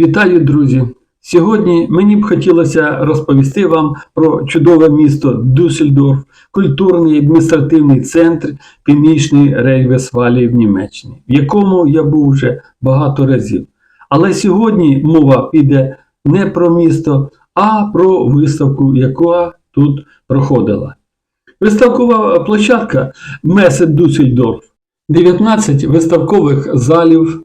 Вітаю, друзі! Сьогодні мені б хотілося розповісти вам про чудове місто Дюссельдорф, культурний адміністративний центр Північної Рейн-Вестфалії в Німеччині, в якому я був вже багато разів. Але сьогодні мова піде не про місто, а про виставку, яка тут проходила. Виставкова площадка Месе Дюссельдорф, 19 виставкових залів.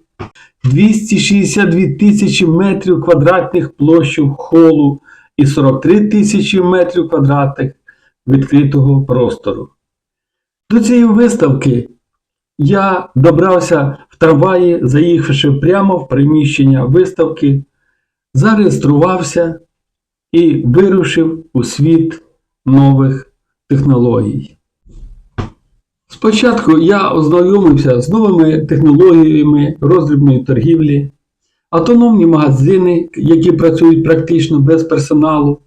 262 тисячі метрів квадратних площу холу і 43 тисячі метрів квадратних відкритого простору. До цієї виставки я добрався в трамваї, заїхавши прямо в приміщення виставки, зареєструвався і вирушив у світ нових технологій. Спочатку я ознайомився з новими технологіями роздрібної торгівлі, автономні магазини, які працюють практично без персоналу,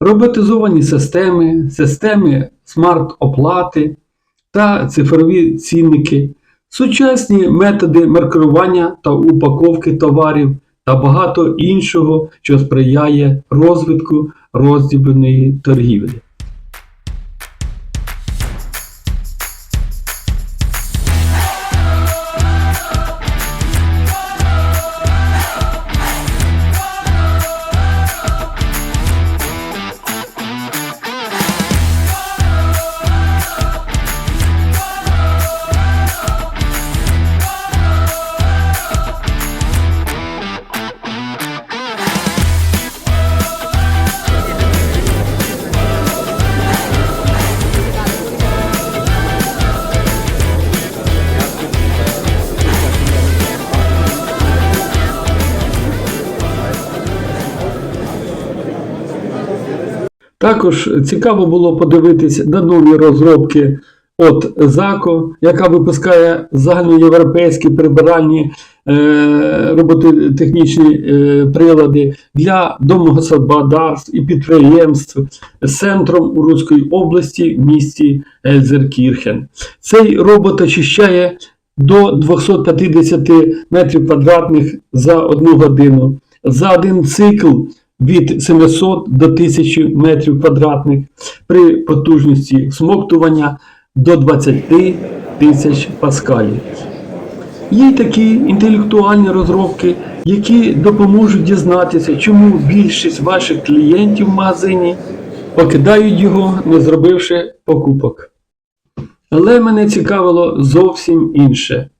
роботизовані системи, системи смарт-оплати та цифрові цінники, сучасні методи маркування та упаковки товарів та багато іншого, що сприяє розвитку роздрібної торгівлі. Також цікаво було подивитись на нові розробки от ЗАКО, яка випускає загальноєвропейські прибиральні е, робототехнічні е, прилади для домогосподарств і підприємств з центром у Руської області в місті Ельзеркірхен. Цей робот очищає до 250 метрів квадратних за одну годину. За один цикл від 700 до 1000 метрів квадратних при потужності всмоктування до 20 тисяч паскалів. Є такі інтелектуальні розробки, які допоможуть дізнатися, чому більшість ваших клієнтів в магазині покидають його, не зробивши покупок. Але мене цікавило зовсім інше.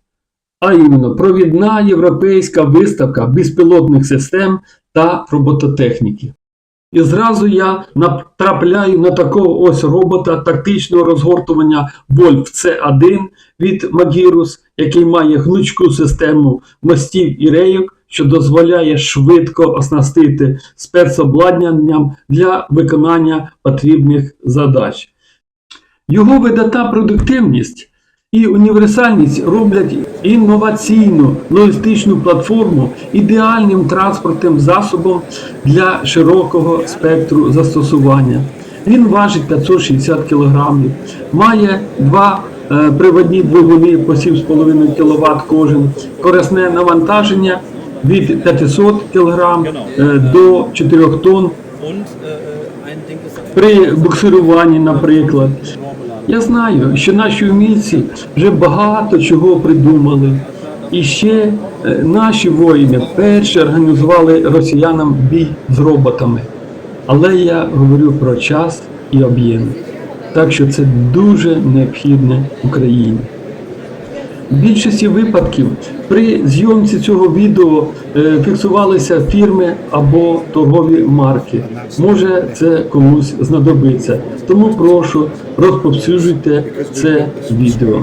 А іменно провідна європейська виставка безпілотних систем та робототехніки. І зразу я натрапляю на такого ось робота тактичного розгортування Wolf C1 від Magirus, який має гнучку систему мостів і рейок, що дозволяє швидко оснастити спецобладнанням для виконання потрібних задач. Його видата продуктивність і універсальність роблять інноваційну логістичну платформу ідеальним транспортним засобом для широкого спектру застосування. Він важить 560 кг, має два е, приводні двигуни по 7,5 кВт кожен, корисне навантаження від 500 кг е, до 4 тонн ist при буксируванні, наприклад. Я знаю, що наші умільці вже багато чого придумали. І ще е, наші воїни перші організували росіянам бій з роботами. Але я говорю про час і об'єм. Так що це дуже необхідне Україні. Більшості випадків при зйомці цього відео е, фіксувалися фірми або торгові марки. Може це комусь знадобиться. Тому прошу розповсюджуйте це відео.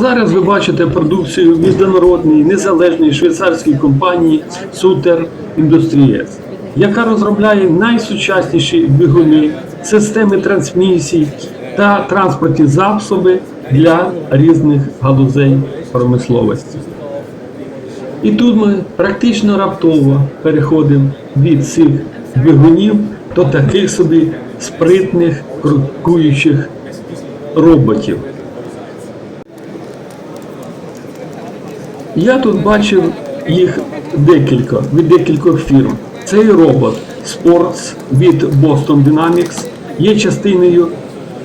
Зараз ви бачите продукцію міжнародної незалежної швейцарської компанії Suter Industries, яка розробляє найсучасніші двигуни, системи трансмісій та транспортні засоби для різних галузей промисловості. І тут ми практично раптово переходимо від цих двигунів до таких собі спритних крокуючих роботів. Я тут бачив їх декілька від декількох фірм. Цей робот Sports від Boston Dynamics є частиною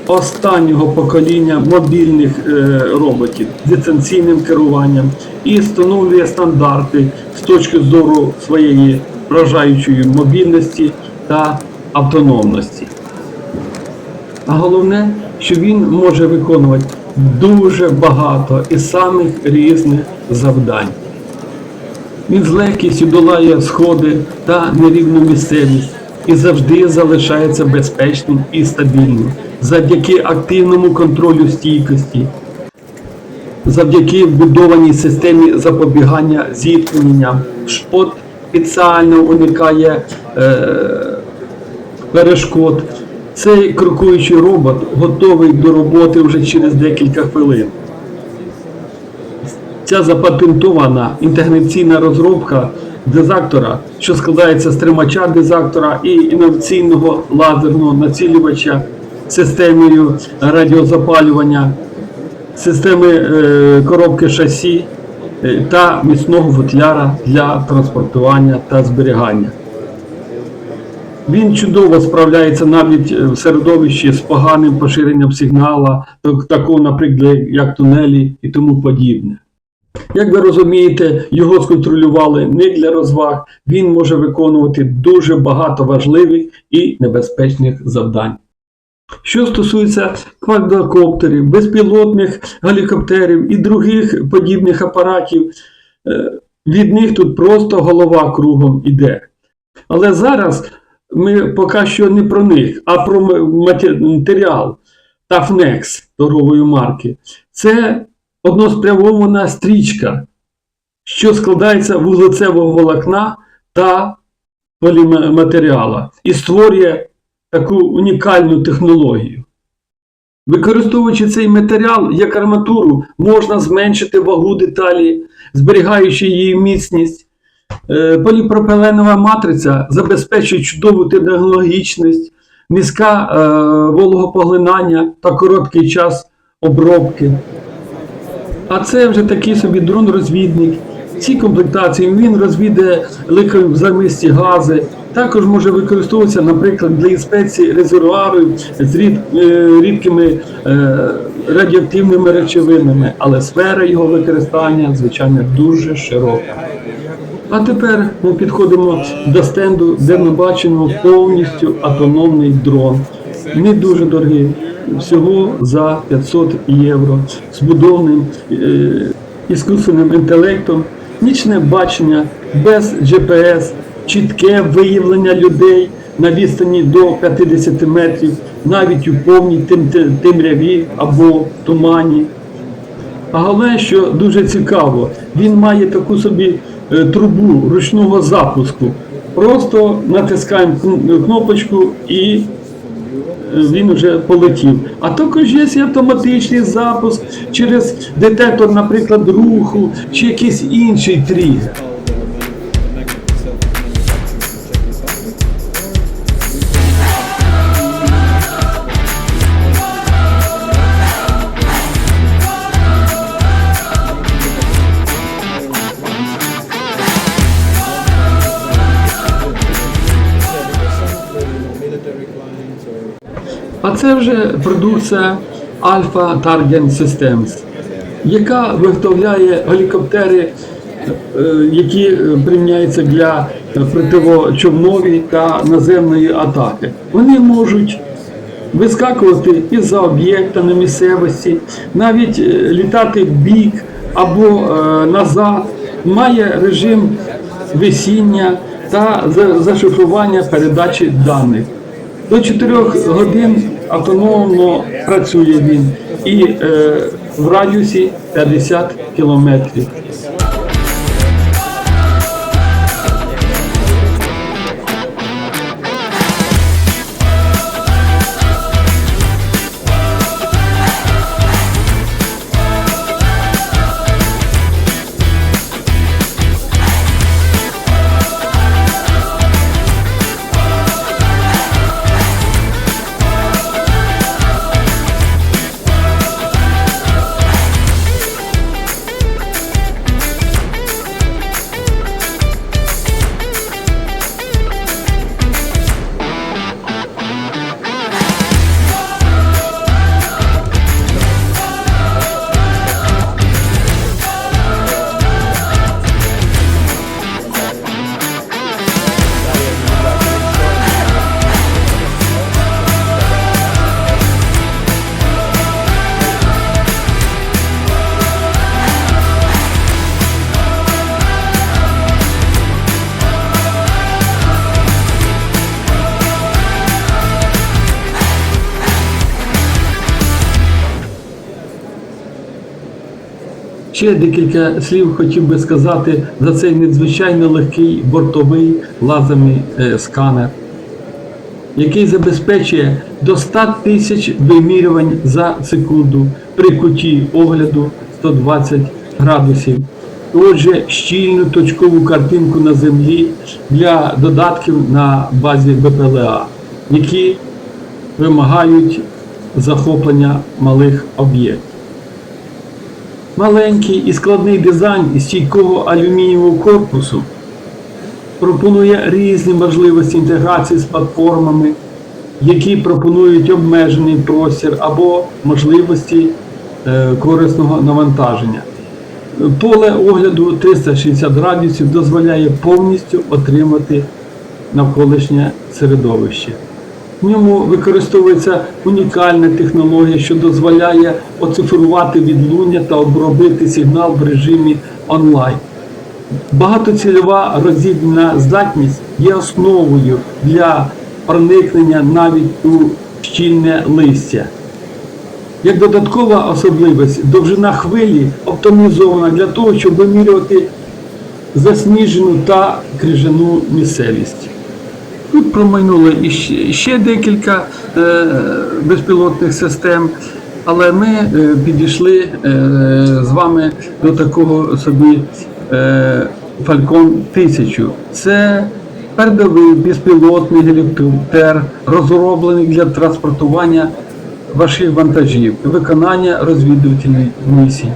останнього покоління мобільних е, роботів з дистанційним керуванням і встановлює стандарти з точки зору своєї вражаючої мобільності та автономності. А головне, що він може виконувати дуже багато і самих різних завдань. Він з легкістю долає сходи та нерівну місцевість і завжди залишається безпечним і стабільним завдяки активному контролю стійкості, завдяки вбудованій системі запобігання зіткненням. Шпот спеціально уникає е, перешкод. Цей крокуючий робот готовий до роботи вже через декілька хвилин. Ця запатентована інтеграційна розробка дизактора, що складається з тримача дизактора і інноваційного лазерного націлювача, системою радіозапалювання, системи е, коробки шасі е, та міцного футляра для транспортування та зберігання. Він чудово справляється навіть е, в середовищі з поганим поширенням сигнала, такого, наприклад, як тунелі і тому подібне. Як ви розумієте, його сконтролювали не для розваг, він може виконувати дуже багато важливих і небезпечних завдань. Що стосується квадрокоптерів, безпілотних гелікоптерів і других подібних апаратів, е, від них тут просто голова кругом іде. Але зараз ми поки що не про них, а про матеріал Tafnex торгової марки. Це односпрямована стрічка, що складається вуглецевого волокна та поліматеріала і створює таку унікальну технологію. Використовуючи цей матеріал як арматуру, можна зменшити вагу деталі, зберігаючи її міцність. Е, Поліпропиленова матриця забезпечує чудову технологічність, низька е, вологопоглинання та короткий час обробки. А це вже такий собі дрон-розвідник. В цій комплектації він розвідує легковзамисті гази. Також може використовуватися, наприклад, для інспекції резервуарів з рід, е, рідкими радіоактивними речовинами, але сфера його використання, звичайно, дуже широка. А тепер ми підходимо до стенду, де ми бачимо повністю автономний дрон. Не дуже дорогий, всього за 500 євро, збудованим е, іскусственним інтелектом, нічне бачення без GPS, чітке виявлення людей на відстані до 50 метрів, навіть у повній темряві або тумані. А головне, що дуже цікаво, він має таку собі трубу ручного запуску. Просто натискаємо кнопочку і е, він вже полетів. А також є автоматичний запуск через детектор, наприклад, руху чи якийсь інший тригер. А це вже продукція Alpha Target Systems, яка виготовляє гелікоптери, е, які е, приміняються для противочовної та наземної атаки. Вони можуть вискакувати із-за об'єкта на місцевості, навіть е, літати в бік або назад, має режим висіння та зашифрування передачі даних. До 4 годин автономно працює він і е, в радіусі 50 кілометрів. Ще декілька слів хотів би сказати за цей надзвичайно легкий бортовий лазерний е, сканер, який забезпечує до 100 тисяч вимірювань за секунду при куті огляду 120 градусів. Отже, щільну точкову картинку на землі для додатків на базі БПЛА, які вимагають захоплення малих об'єктів. Маленький і складний дизайн із стійкого алюмінієвого корпусу пропонує різні можливості інтеграції з платформами, які пропонують обмежений простір або можливості е, корисного навантаження. Поле огляду 360 градусів дозволяє повністю отримати навколишнє середовище. В ньому використовується унікальна технологія, що дозволяє оцифрувати відлуння та обробити сигнал в режимі онлайн. Багатоцільова роздільна здатність є основою для проникнення навіть у щільне листя. Як додаткова особливість, довжина хвилі оптимізована для того, щоб вимірювати засніжену та крижану місцевість. Тут промайнуло іще, ще декілька е, безпілотних систем, але ми е, підійшли е, з вами до такого собі Falcon 1000. Це передовий безпілотний гелікоптер, розроблений для транспортування важких вантажів виконання розвідувальних місій.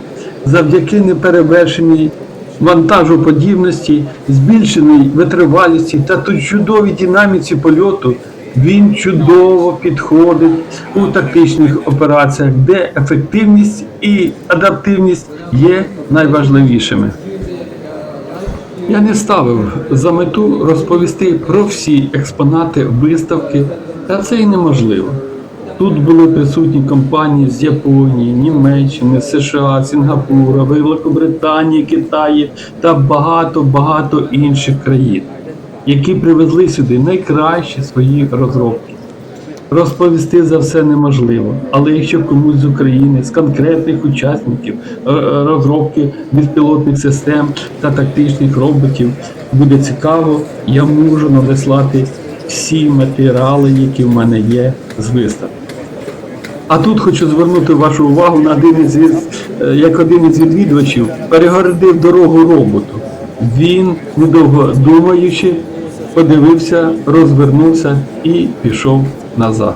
Завдяки неперевершеній вантажоподібності, збільшеній витривалісті та тут чудовій динаміці польоту, він чудово підходить у тактичних операціях, де ефективність і адаптивність є найважливішими. Я не ставив за мету розповісти про всі експонати виставки, та це й неможливо. Тут були присутні компанії з Японії, Німеччини, США, Сінгапура, Великобританії, Китаю та багато-багато інших країн, які привезли сюди найкращі свої розробки. Розповісти за все неможливо, але якщо комусь з України, з конкретних учасників е, е, розробки безпілотних систем та тактичних роботів буде цікаво, я можу надіслати всі матеріали, які в мене є з виставки. А тут хочу звернути вашу увагу на один із е, як один із відвідувачів перегородив дорогу роботу. Він, недовго думаючи, подивився, розвернувся і пішов назад.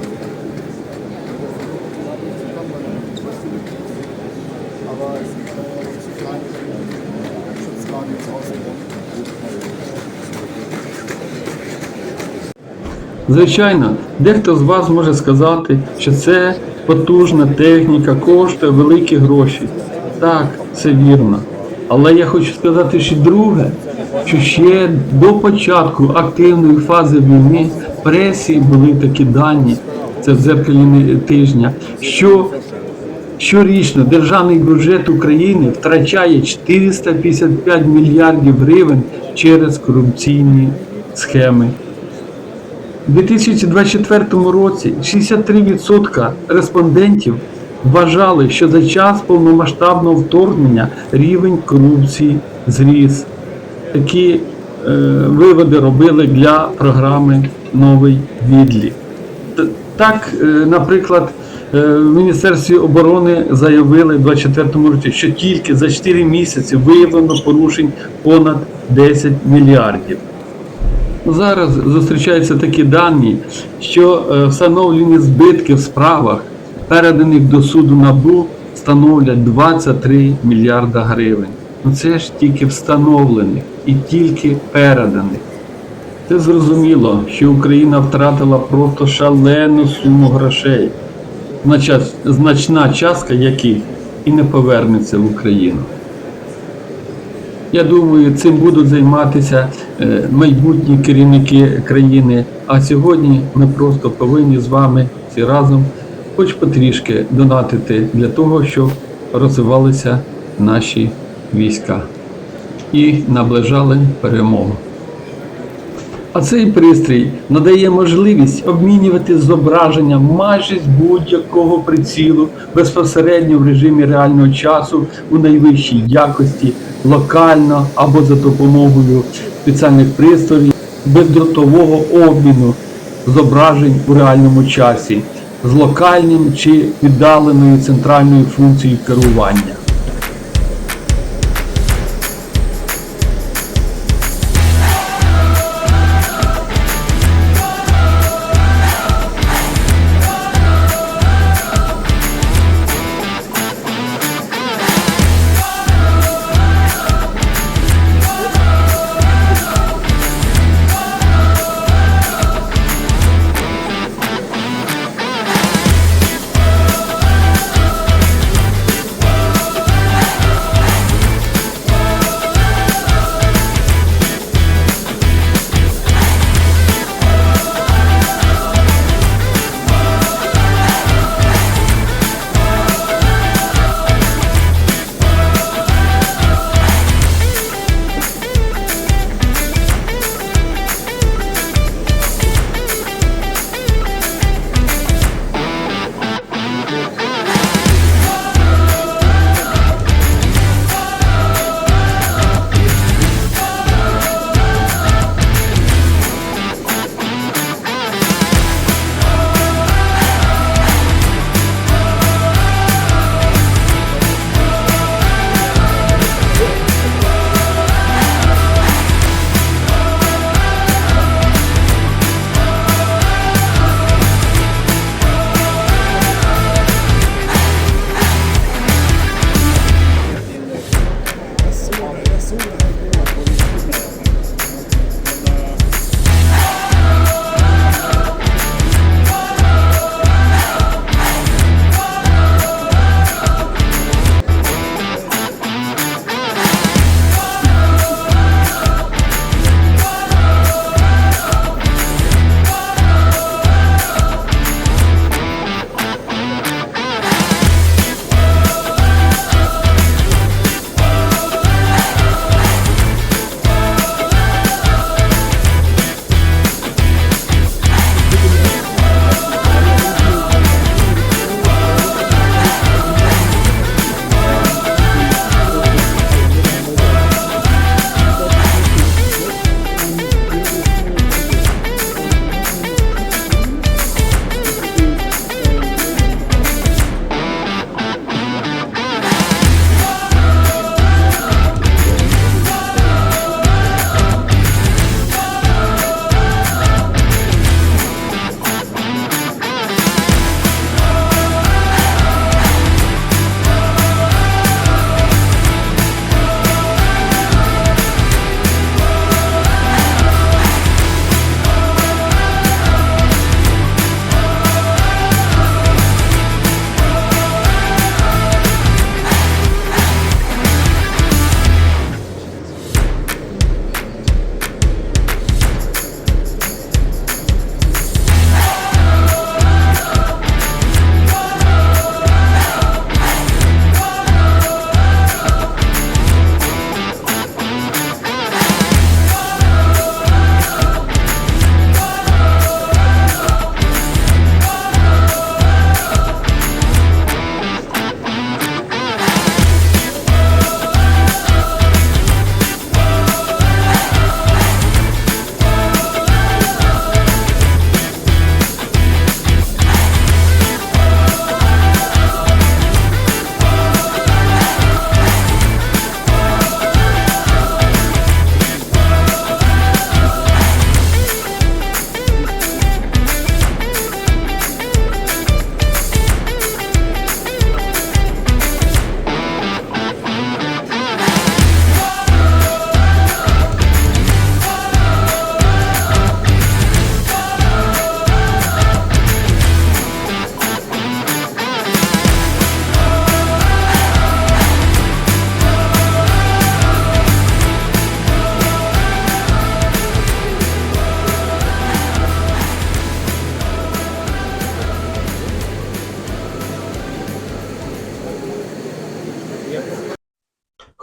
Звичайно, дехто з вас може сказати, що це потужна техніка, коштує великі гроші. Так, це вірно. Але я хочу сказати ще друге, що ще до початку активної фази війни в пресі були такі дані, це в зеркалі тижня, що щорічно державний бюджет України втрачає 455 мільярдів гривень через корупційні схеми. У 2024 році 63% респондентів вважали, що за час повномасштабного вторгнення рівень корупції зріс. Такі е, виводи робили для програми Новий відлік. Так, е, наприклад, е, в Міністерстві оборони заявили в 2024 році, що тільки за 4 місяці виявлено порушень понад 10 мільярдів. Зараз зустрічаються такі дані, що е, встановлені збитки в справах, переданих до суду НАБУ, становлять 23 мільярда гривень. Ну це ж тільки встановлених і тільки переданих. Це зрозуміло, що Україна втратила просто шалену суму грошей, значна частка яких і не повернеться в Україну. Я думаю, цим будуть займатися е, майбутні керівники країни. А сьогодні ми просто повинні з вами всі разом, хоч потрішки, донатити для того, щоб розвивалися наші війська і наближали перемогу. А цей пристрій надає можливість обмінювати зображення майже з будь-якого прицілу безпосередньо в режимі реального часу у найвищій якості, локально або за допомогою спеціальних пристроїв бездротового обміну зображень у реальному часі з локальним чи віддаленою центральною функцією керування.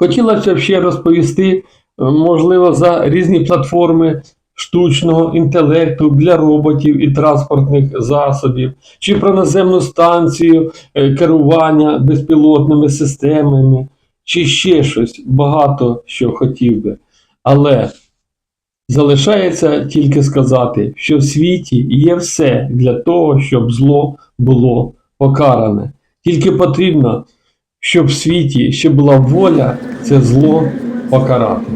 Хотілося б ще розповісти, е, можливо, за різні платформи штучного інтелекту для роботів і транспортних засобів, чи про наземну станцію е, керування безпілотними системами, чи ще щось багато що хотів би. Але залишається тільки сказати, що в світі є все для того, щоб зло було покаране. Тільки потрібно, щоб в світі ще була воля це зло покарати.